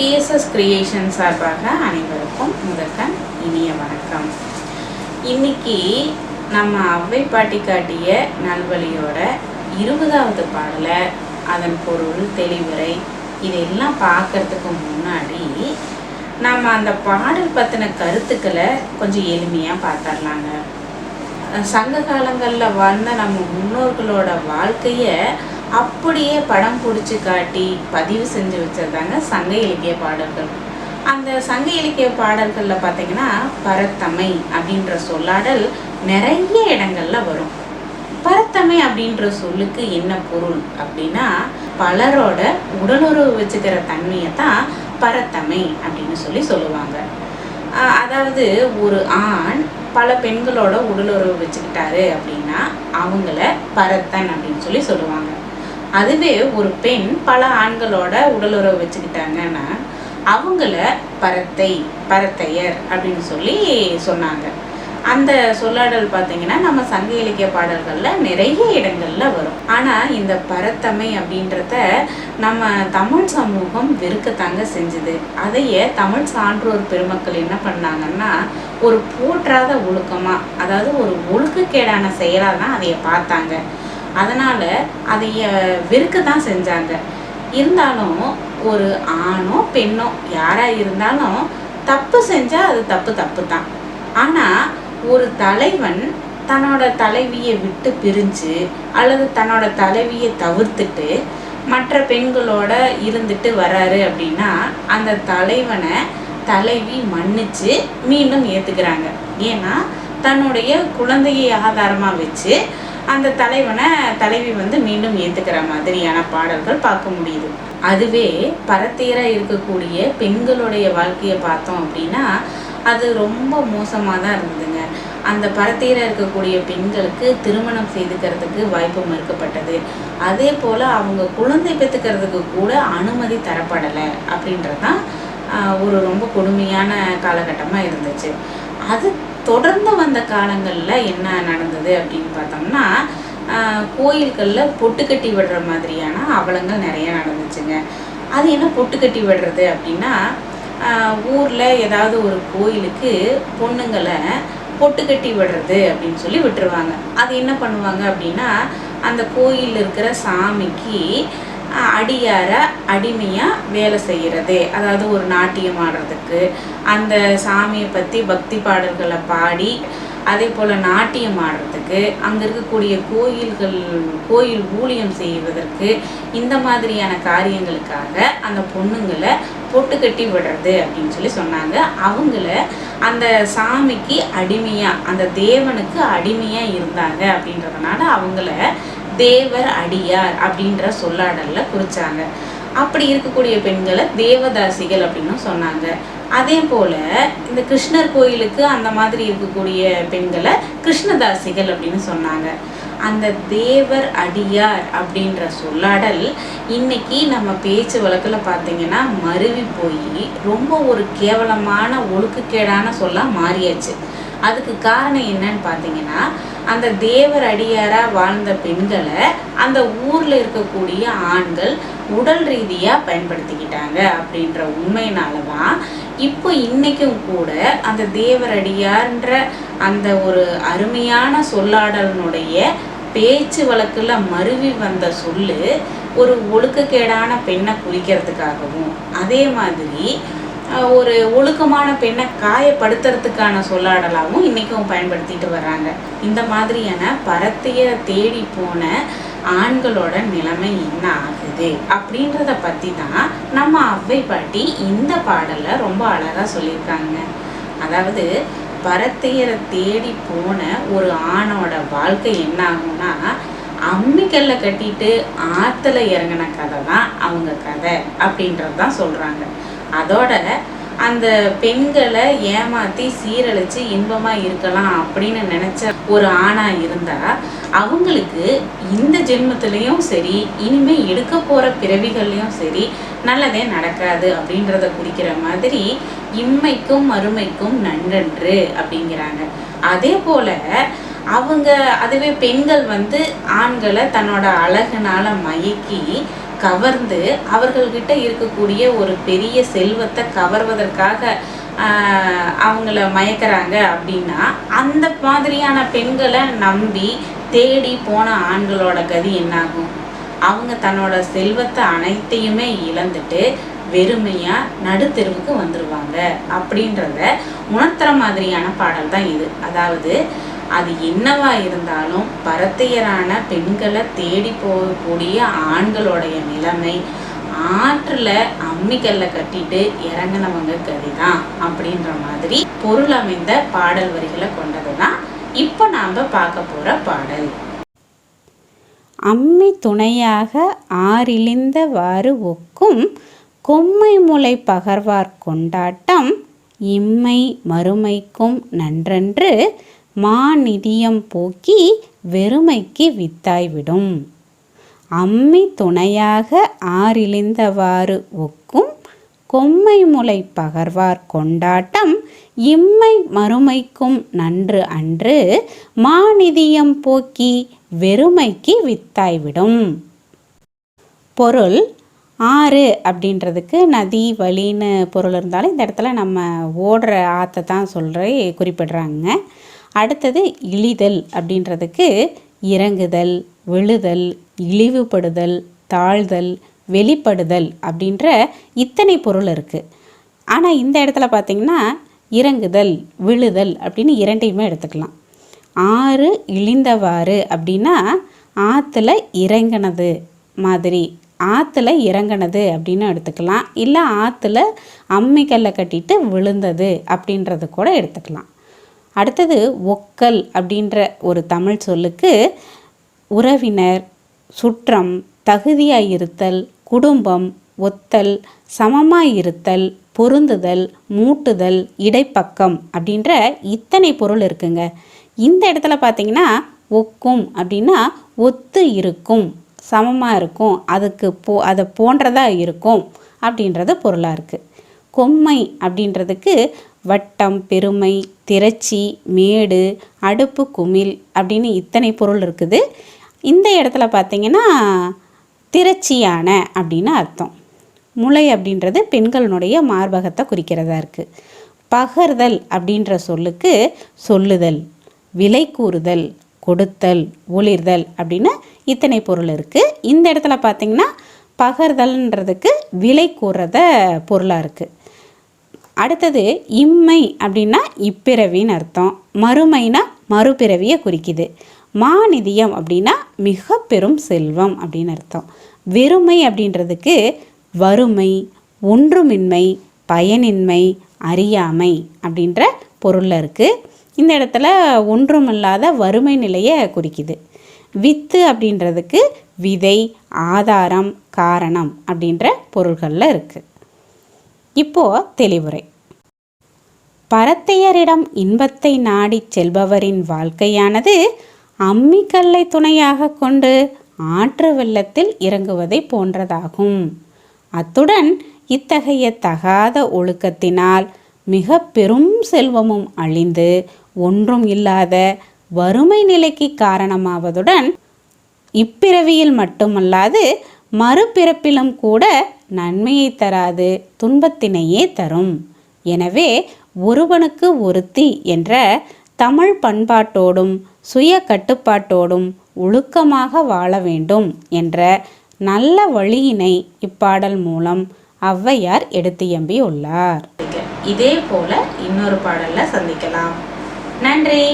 BSS creation சார்பாக அனைவருக்கும் முதற்கண் இனிய வணக்கம். இன்னைக்கு நம்ம அவ்வை பாட்டி காட்டிய நல்வழியோட இருபதாவது பாடலை அதன் பொருள் தெளிவுரை இதெல்லாம் பார்க்கறதுக்கு முன்னாடி நம்ம அந்த பாடல் பற்றின கருத்துக்களை கொஞ்சம் எளிமையாக பார்த்துடலாங்க. சங்க காலங்களில் வாழ்ந்த நம்ம முன்னோர்களோட வாழ்க்கையை அப்படியே படம் பிடிச்சி காட்டி பதிவு செஞ்சு வச்சுருந்தாங்க சங்க இலக்கிய பாடல்கள். அந்த சங்க இலக்கிய பாடல்களில் பார்த்தீங்கன்னா பரத்தமை அப்படின்ற சொல்லாடல் நிறைய இடங்கள்ல வரும். பரத்தமை அப்படின்ற சொல்லுக்கு என்ன பொருள் அப்படின்னா பலரோட உடலுறவு வச்சுக்கிற தன்மையை தான் பரத்தமை அப்படின்னு சொல்லி சொல்லுவாங்க. அதாவது ஒரு ஆண் பல பெண்களோட உடலுறவு வச்சுக்கிட்டாரு அப்படின்னா அவங்கள பரத்தன் அப்படின்னு சொல்லி சொல்லுவாங்க. அதுவே ஒரு பெண் பல ஆண்களோட உடலுறவு வச்சுக்கிட்டாங்கன்னா அவங்கள பரத்தை பரத்தையர் அப்படின்னு சொல்லி சொன்னாங்க. அந்த சொல்லாடல் பார்த்தீங்கன்னா நம்ம சங்க இலக்கிய பாடல்களில் நிறைய இடங்களில் வரும். ஆனால் இந்த பரத்தமை அப்படின்றத நம்ம தமிழ் சமூகம் வெறுக்கத்தாங்க செஞ்சுது. அதையே தமிழ் சான்றோர் பெருமக்கள் என்ன பண்ணாங்கன்னா ஒரு போற்றாத ஒழுக்கமாக அதாவது ஒரு ஒழுக்கக்கேடான செயலாக தான் அதையை பார்த்தாங்க. அதனால் அதை வெறுக்க தான் செஞ்சாங்க. இருந்தாலும் ஒரு ஆணோ பெண்ணோ யாராக இருந்தாலும் தப்பு செஞ்சால் அது தப்பு தப்பு தான் ஆனால் ஒரு தலைவன் தன்னோட தலைவியை விட்டு பிரிஞ்சு அல்லது தன்னோட தலைவியை தவிர்த்துட்டு மற்ற பெண்களோட இருந்துட்டு வராரு அப்படின்னா அந்த தலைவனை தலைவி மன்னிச்சு மீண்டும் ஏற்றுக்கிறாங்க ஏன்னா தன்னுடைய குழந்தையை ஆதாரமாக வச்சு அந்த தலைவனை தலைவி வந்து மீண்டும் ஏற்றுக்கிற மாதிரியான பாடல்கள் பார்க்க முடியுது. அதுவே பரத்தீராக இருக்கக்கூடிய பெண்களுடைய வாழ்க்கையை பார்த்தோம் அப்படின்னா அது ரொம்ப மோசமாக தான் இருந்ததுங்க. அந்த பரத்தீர இருக்கக்கூடிய பெண்களுக்கு திருமணம் செய்துக்கிறதுக்கு வாய்ப்பு மறுக்கப்பட்டது. அதே போல் அவங்க குழந்தை பெற்றுக்கிறதுக்கு கூட அனுமதி தரப்படலை அப்படின்றது தான் ஒரு ரொம்ப கொடுமையான காலகட்டமாக இருந்துச்சு. அது தொடர்ந்து வந்த காலங்களில் என்ன நடந்தது அப்படின்னு பார்த்தோம்னா கோயில்களில் பொட்டு கட்டி விடுற மாதிரியான அவலங்கள் நிறைய நடந்துச்சுங்க. அது என்ன பொட்டு கட்டி விடுறது அப்படின்னா ஊரில் ஏதாவது ஒரு கோயிலுக்கு பொண்ணுங்களை பொட்டு கட்டி விடுறது அப்படின்னு சொல்லி விட்டுருவாங்க. அது என்ன பண்ணுவாங்க அப்படின்னா அந்த கோயிலில் இருக்கிற சாமிக்கு அடியார அடிமையாக வேலை செய்கிறது அதாவது ஒரு நாட்டியம் ஆடுறதுக்கு. அந்த சாமியை பற்றி பக்தி பாடல்களை பாடி அதே போல் நாட்டியம் ஆடுறதுக்கு அங்கே இருக்கக்கூடிய கோயில்கள் கோயில் ஊழியம் செய்வதற்கு இந்த மாதிரியான காரியங்களுக்காக அந்த பொண்ணுங்களை பொட்டு கட்டி விடுறது அப்படின்னு சொல்லி சொன்னாங்க. அவங்கள அந்த சாமிக்கு அடிமையாக அந்த தேவனுக்கு அடிமையாக இருந்தாங்க அப்படின்றதுனால அவங்கள தேவர் அடியார் அப்படின்ற சொல்லாடல்ல குறிச்சாங்க. அப்படி இருக்கக்கூடிய பெண்களை தேவதாசிகள் அப்படின்னு சொன்னாங்க. அதே போல இந்த கிருஷ்ணர் கோயிலுக்கு அந்த மாதிரி இருக்கக்கூடிய பெண்களை கிருஷ்ணதாசிகள் அப்படின்னு சொன்னாங்க. அந்த தேவர் அடியார் அப்படின்ற சொல்லாடல் இன்னைக்கு நம்ம பேச்சு வழக்கில் பார்த்தீங்கன்னா மருவி போய் ரொம்ப ஒரு கேவலமான ஒழுக்கக்கேடான சொல்லா மாறியாச்சு. அதுக்கு காரணம் என்னன்னு பார்த்தீங்கன்னா அந்த தேவர் அடியாராக வாழ்ந்த பெண்களை அந்த ஊரில் இருக்கக்கூடிய ஆண்கள் உடல் ரீதியாக பயன்படுத்திக்கிட்டாங்க அப்படின்ற உண்மையினால தான் இப்போ இன்றைக்கும் கூட அந்த தேவர் அடியார்ன்ற அந்த ஒரு அருமையான சொல்லாடலினுடைய பேச்சு வழக்கில் மருவி வந்த சொல்லு ஒரு ஒழுக்கக்கேடான பெண்ணை குறிக்கிறதுக்காகவும் அதே மாதிரி ஒரு ஒழுக்கமான பெண்ணை காயப்படுத்துறதுக்கான சொல்லாடலாகவும் இன்னைக்கும் பயன்படுத்திட்டு வர்றாங்க. இந்த மாதிரியான பரத்தைய தேடி போன ஆண்களோட நிலைமை என்ன ஆகுது? அப்படின்றத பற்றி தான் நம்ம அவ்வை பாட்டி இந்த பாடலை ரொம்ப அழகாக சொல்லியிருக்காங்க. அதாவது பரத்தையரை தேடி போன ஒரு ஆணோட வாழ்க்கை என்ன ஆகும்னா அம்மிக்கல்ல கட்டிட்டு ஆத்துல இறங்கின கதை தான் அவங்க கதை அப்படின்றது தான் சொல்றாங்க. அதோட அந்த பெண்களை ஏமாத்தி சீரழிச்சு இன்பமா இருக்கலாம் அப்படின்னு நினைச்ச ஒரு ஆணா இருந்தா அவங்களுக்கு இந்த ஜென்மத்திலையும் சரி இனிமே எடுக்க போற பிறவிகள்லையும் சரி நல்லதே நடக்காது அப்படின்றத குறிக்கிற மாதிரி இம்மைக்கும் மறுமைக்கும் நன்றன்று அப்படிங்கிறாங்க. அதே போல அவங்க அதுவே பெண்கள் வந்து ஆண்களை தன்னோட அழகுனால மயக்கி கவர்ந்து அவர்கள்கிட்ட இருக்கக்கூடிய ஒரு பெரிய செல்வத்தை கவர்வதற்காக அவங்கள மயக்கறாங்க அப்படின்னா அந்த மாதிரியான பெண்களை நம்பி தேடி போன ஆண்களோட கதி என்னாகும்? அவங்க தன்னோட செல்வத்தை அனைத்தையுமே இழந்துட்டு வெறுமையா நடுத்தெருவுக்கு வந்துருவாங்க அப்படின்றத உணர்த்துற மாதிரியான பாடல் தான் இது. அதாவது அது என்னவா இருந்தாலும் பரத்தையரான பெண்களை தேடி போகக்கூடிய ஆண்களுடைய நிலைமை ஆற்றுல அம்மிக்கல்ல கட்டிட்டு இறங்குனவங்க கதிதான் அப்படின்ற மாதிரி பொருள் அமைந்த பாடல் வரிகளை கொண்டது தான் இப்போ நாம் பார்க்க போகிற பாடல். அம்மி துணையாக ஆறிழிந்தவாறு ஒக்கும் கொம்மை முளை பகர்வார் கொண்டாட்டம் இம்மை மறுமைக்கும் நன்றன்று மாநிதியம் போக்கி வெறுமைக்கு வித்தாய்விடும். அம்மி துணையாக ஆறிழிந்தவாறு ஒக்கும் கொம்மை முளை பகர்வார் கொண்டாட்டம் இம்மை மறுமைக்கும் நன்று அன்று மாநிதியம் போக்கி வெறுமைக்கு வித்தாய்விடும். பொருள் ஆறு அப்படின்றதுக்கு நதி வழின்னு பொருள் இருந்தாலும் இந்த இடத்துல நம்ம ஓடுற ஆற்றை தான் சொல்கிற குறிப்பிடுறாங்க. அடுத்தது இழிதல் அப்படின்றதுக்கு இறங்குதல் விழுதல் இழிவுபடுதல் தாழ்தல் வெளிப்படுதல் அப்படின்ற இத்தனை பொருள் இருக்குது ஆனால் இந்த இடத்துல பார்த்திங்கன்னா இறங்குதல் விழுதல் அப்படின்னு இரண்டையுமே எடுத்துக்கலாம். ஆறு இழிந்தவாறு அப்படின்னா ஆற்றுல இறங்கினது மாதிரி ஆற்றுல இறங்கினது அப்படின்னு எடுத்துக்கலாம். இல்லை ஆற்றுல அம்மிக்கல்லை கட்டிட்டு விழுந்தது அப்படின்றது கூட எடுத்துக்கலாம். அடுத்தது ஒக்கல் அப்படின்ற ஒரு தமிழ் சொல்லுக்கு உறவினர் சுற்றம் தகுதியாக இருத்தல் குடும்பம் ஒத்தல் சமமாக இருத்தல் பொருந்துதல் மூட்டுதல் இடைப்பக்கம் அப்படின்ற இத்தனை பொருள் இருக்குங்க. இந்த இடத்துல பார்த்தீங்கன்னா ஒக்கும் அப்படின்னா ஒத்து இருக்கும் சமமாக இருக்கும் அதுக்கு போ அதை போன்றதாக இருக்கும் அப்படின்றது பொருளாக இருக்குது கொம்மை அப்படின்றதுக்கு வட்டம் பெருமை திரச்சி மேடு அடுப்பு குமிழ் அப்படின்னு இத்தனை பொருள் இருக்குது. இந்த இடத்துல பார்த்தீங்கன்னா திரச்சியான அப்படின்னு அர்த்தம். முளை அப்படின்றது பெண்களினுடைய மார்பகத்தை குறிக்கிறதா இருக்குது பகர்தல் அப்படின்ற சொல்லுக்கு சொல்லுதல் விலை கூறுதல் கொடுத்தல் ஒளிர்தல் அப்படின்னு இத்தனை பொருள் இருக்குது இந்த இடத்துல பார்த்தீங்கன்னா பகர்தல்ன்றதுக்கு விலை கூறுறத பொருளாக இருக்குது அடுத்தது இம்மை அப்படின்னா இப்பிறவின்னு அர்த்தம். மறுமைனா மறுபிறவியை குறிக்குது. மாநிதியம் அப்படின்னா மிக பெரும் செல்வம் அப்படின்னு அர்த்தம். வெறுமை அப்படின்றதுக்கு வறுமை ஒன்றுமின்மை பயனின்மை அறியாமை அப்படின்ற பொருளில் இருக்குது இந்த இடத்துல ஒன்றுமில்லாத வறுமை நிலையை குறிக்குது. வித்து அப்படின்றதுக்கு விதை ஆதாரம் காரணம் அப்படின்ற பொருள்களில் இருக்குது இப்போது தெளிவுரை. பரத்தையரிடம் இன்பத்தை நாடிச் செல்பவரின் வாழ்க்கையானது அம்மிக்கல்லை துணையாக கொண்டு ஆற்று வெள்ளத்தில் இறங்குவதை போன்றதாகும். அத்துடன் இத்தகைய தகாத ஒழுக்கத்தினால் மிக பெரும் செல்வமும் அழிந்து ஒன்றும் இல்லாத வறுமை நிலைக்கு காரணமாவதுடன் இப்பிறவியில் மட்டுமல்லாது மறுபிறப்பிலும் கூட நன்மையை தராது துன்பத்தினையே தரும். எனவே ஒருவனுக்கு ஒருத்தி என்ற தமிழ் பண்பாட்டோடும் சுய கட்டுப்பாட்டோடும் ஒழுக்கமாக வாழ வேண்டும் என்ற நல்ல வழியினை இப்பாடல் மூலம் ஔவையார் எடுத்தியம்பியுள்ளார் இதே போல இன்னொரு பாடல்ல சந்திக்கலாம். நன்றி.